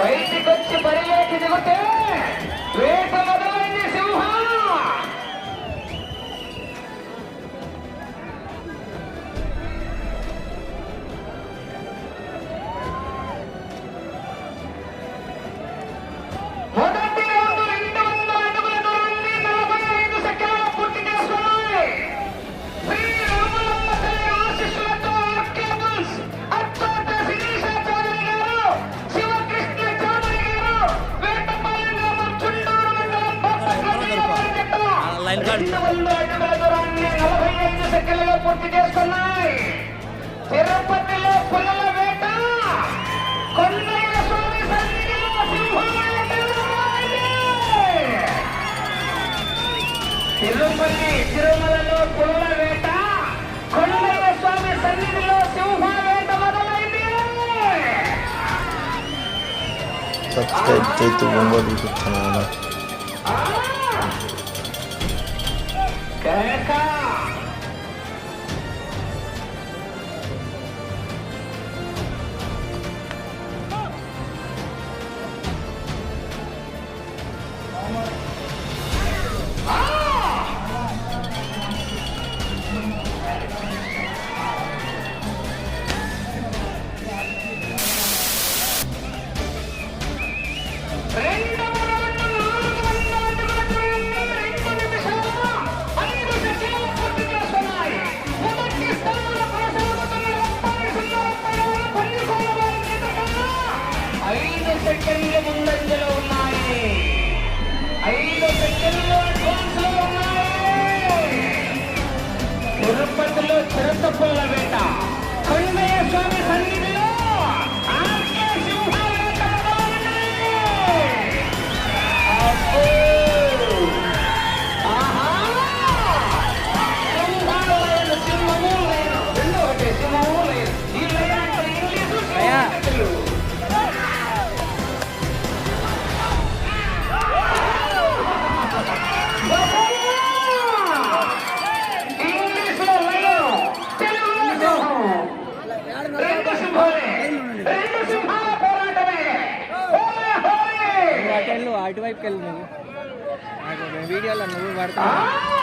ವೈದಿಕ ಪರಿಯಾಗಿದೆ ಗೊತ್ತೇ ವೇದ చిన్నవల్లు అడ్డగల దూరాన్ని నలభై ఐదు సెకండ్లలో పూర్తి చేసుకున్నాయి. తిరుపతిలో పుల్లల వేట. కొన్నైన స్వామి సన్నిధిలో తిరుమలలో పుల్లల వేట. కొన్నైన స్వామి సన్నిధిలో సింహ వేట మొదలైంది. సబ్స్క్రైబ్ చేస్తూ బొమ్మలు చూస్తున్నాను America. అటువైపుకి వెళ్ళి నువ్వు. వీడియోలో నువ్వు పడతావు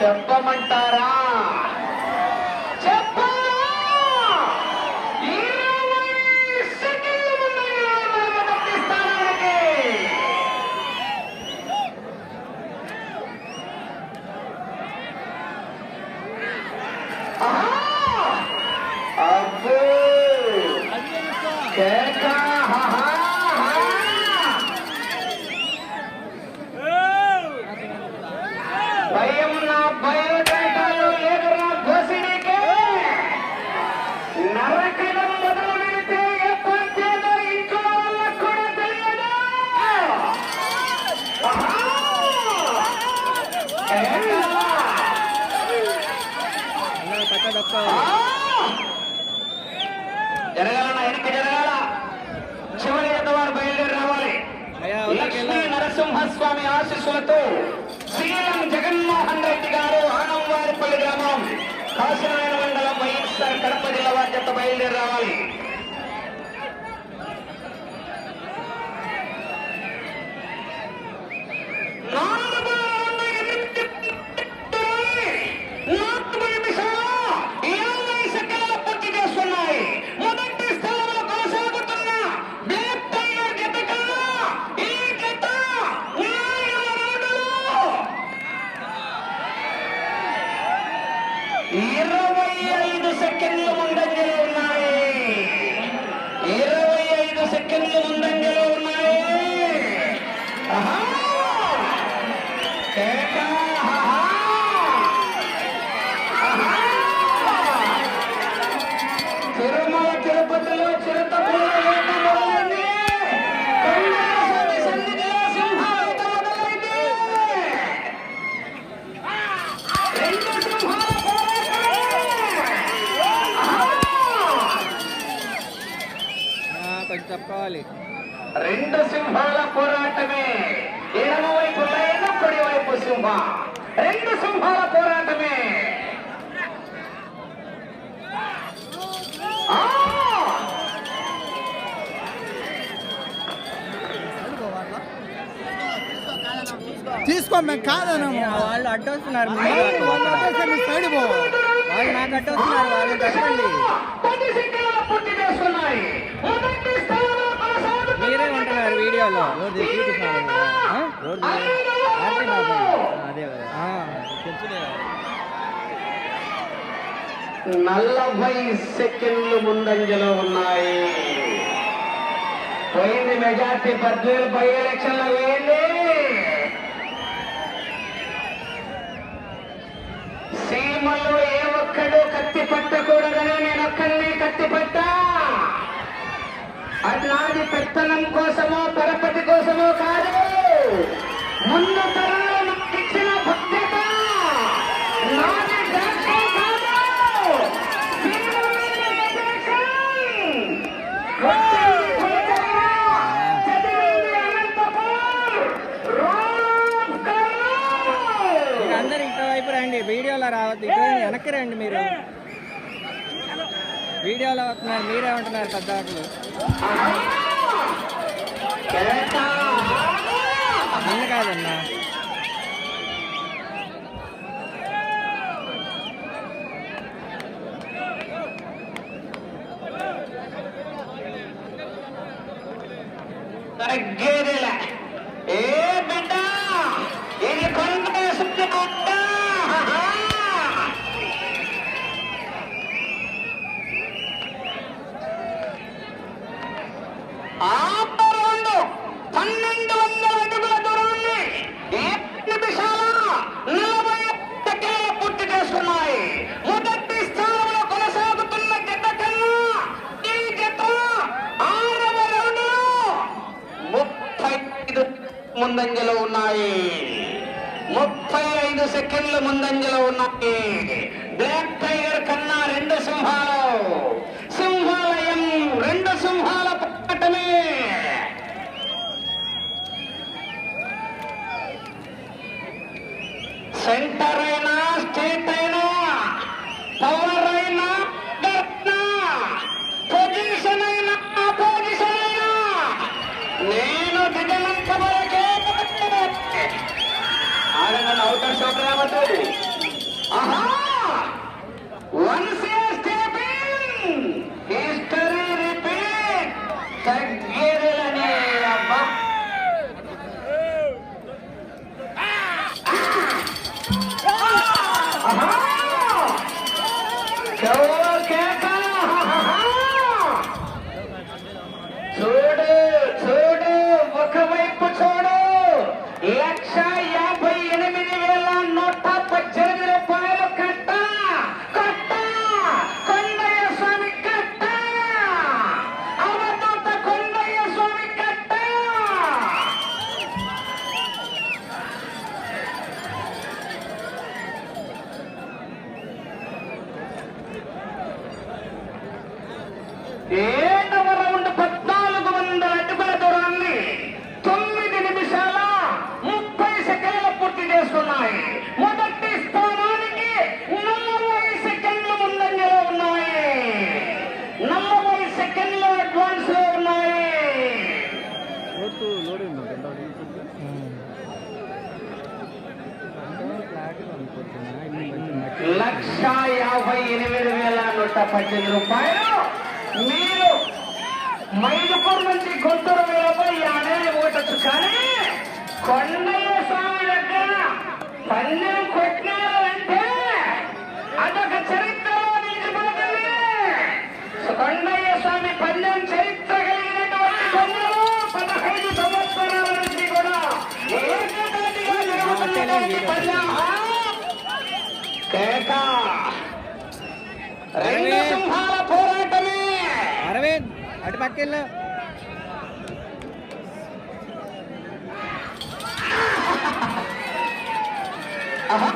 చెప్పమంటారా? మహాస్వామి ఆశీస్సులతో శ్రీరామ్ జగన్మోహన్ రెడ్డి గారు ఆనంవారిపల్లి గ్రామం కాశీనారాయణ మండలం వైఎస్ఆర్ కడప జిల్లా వారి చెత్త బయలుదేరి రావాలి. సింహ. రెండు సింహాల పోరాటమే. ఆ! తీసుకో మేము కాదనము. వాళ్ళు అడ్డొస్తున్నారు. సైడ్ పో. వాళ్ళు నాకు అడ్డొస్తున్నారు. వాళ్ళు తప్పండి మీరే ఉంటున్నారు వీడియోలో. నలభై సెకండ్లు ముందంజలో ఉన్నాయి. పోయింది మెజార్టీ పద్వేలు బై ఎలక్షన్లో వేయండి సీమలో ఏ ఒక్కడు కత్తి పట్టకూడదని నేను ఒక్కడిని కత్తి పట్టా? అది నాది పెత్తనం కోసమో పరపతి కోసమో కాదు. ముందు తరంలో ఇచ్చిన భద్రత. నాది కాదు అందరు ఇటువైపు రండి. వీడియోలో రావద్దు. ఇటు వెనక్కి రండి మీరు. వీడియోలో వస్తున్నారు మీరే ఉంటున్నారు పెద్ద இன்னைக்காதுண்ணா தரக்கேடல ஏ ముందంజలో ఉన్నాయి. ముప్పై ఐదు సెకండ్ల ముందంజలో ఉన్నాయి. బ్లాక్ టైగర్ కన్నా రెండు సింహాలు. సింహాలయం రెండు సింహాల పక్కటమే. సెంటర్ పద్దెనిమిది రూపాయలు మీరు మైదుపూర్ నుంచి గుంటూరు వేలపై యాభై ఓటచ్చు కానీ కొండయ్య స్వామి దగ్గర పందెం కొట్టినారు అంటే అదొక చరిత్రలో నిలిచిపోతుంది కొండయ్య స్వామి పందెం చరిత్ర కలిగినటువంటి కొండలు పదహైదు సంవత్సరాల నుంచి కూడా జరుగుతున్నటువంటి పందెం. కేక రెండు సింహాల పోరాటమే అరవింద్ అటు పక్కెళ్ళు ఆహా.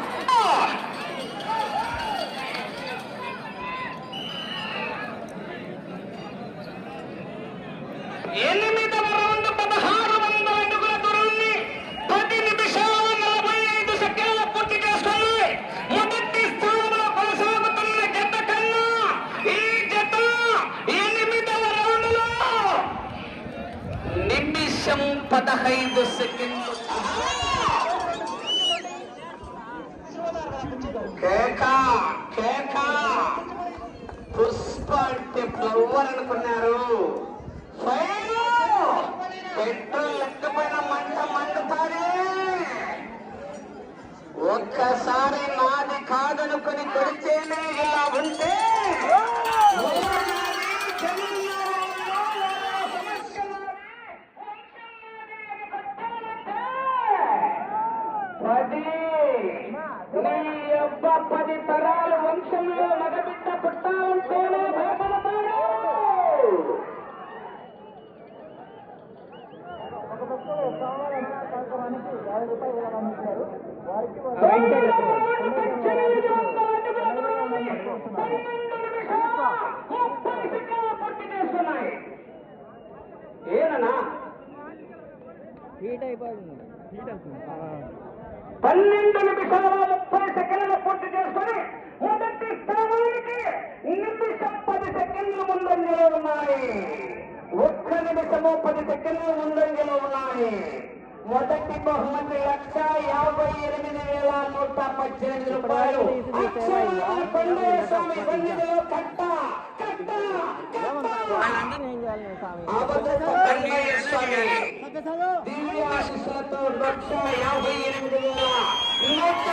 ఎనిమిదవ రౌండ్ పదహారు వందల అడుగుల దూరాన్ని పది నిమిషాల నలభై ఐదు సెకండ్ల పూర్తి చేసుకున్నాయి మొదటి స్థానంలో కొనసాగుతున్న జత కన్నా ఈ జత ఎనిమిదవ రౌండ్లో నిమిషం పదహైదు సెకండ్లు కేక కేక పుష్ప అంటే ఫ్లవర్ అనుకున్నారు పెట్రోల్ లెక్కపైన మంట మండుతారే ఒక్కసారి నాది కాదనుకుని కొడితేనే ఇలా ఉంటే పది అబ్బ పది తరాలు వంశంలో మగబిడ్డ పుట్టాలంటేనే భయపడతాడు. ఏనన్నా? హీట్ అయిపోతుంది హీట్ అవుతుంది పన్నెండు నిమిషాల ముప్పై సెకండ్లు పూర్తి చేసుకుని మొదటి స్థానానికి నిమిషం పది సెకండ్లు ముందంజలో ఉన్నాయి. ఒక్క నిమిషము పది సెకండ్లు ముందంజలో ఉన్నాయి. మొదటి బహుమతి లక్ష యాభై ఎనిమిది వేల నూట పద్దెనిమిది రూపాయలు. అక్షరాల స్వామి సన్నిధిలో కట్ట కట్ట దివ్యాశిస్సులతో లక్ష యాభై ఎనిమిది వేల నూట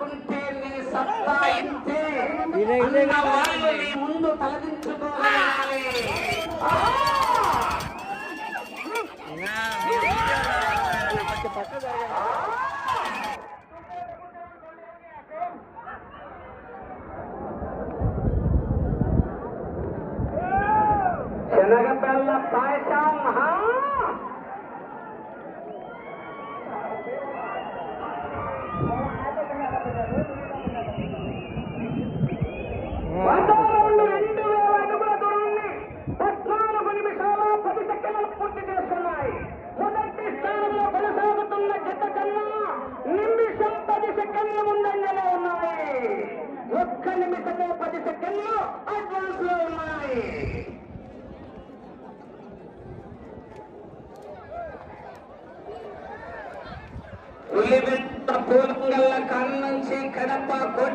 తలచుకుంటే నీ సత్తా ఇంతే. ఇదే, ఇదే అన్న వాళ్ళు నీ ముందు తలదించుకోవాలి. పక్క జరగండి శనగబెల్ల పాయసం హా? వాతావరణంలో రెండు వేల అడుగుల దూరాన్ని పద్నాలుగు నిమిషాల పది సెకండ్లు పూర్తి చేస్తున్నాయి మొదటి స్థానంలో కొనసాగుతున్న జత కన్నా నిమిషం పది సెకండ్లు ముందంజలో ఉన్నాయి ఒక్క నిమిషము పది సెకండ్లు అడ్వాన్స్లో ఉన్నాయి ఉల్లిబెట్ట పూలంగల్ల కాన్నుంచి కడప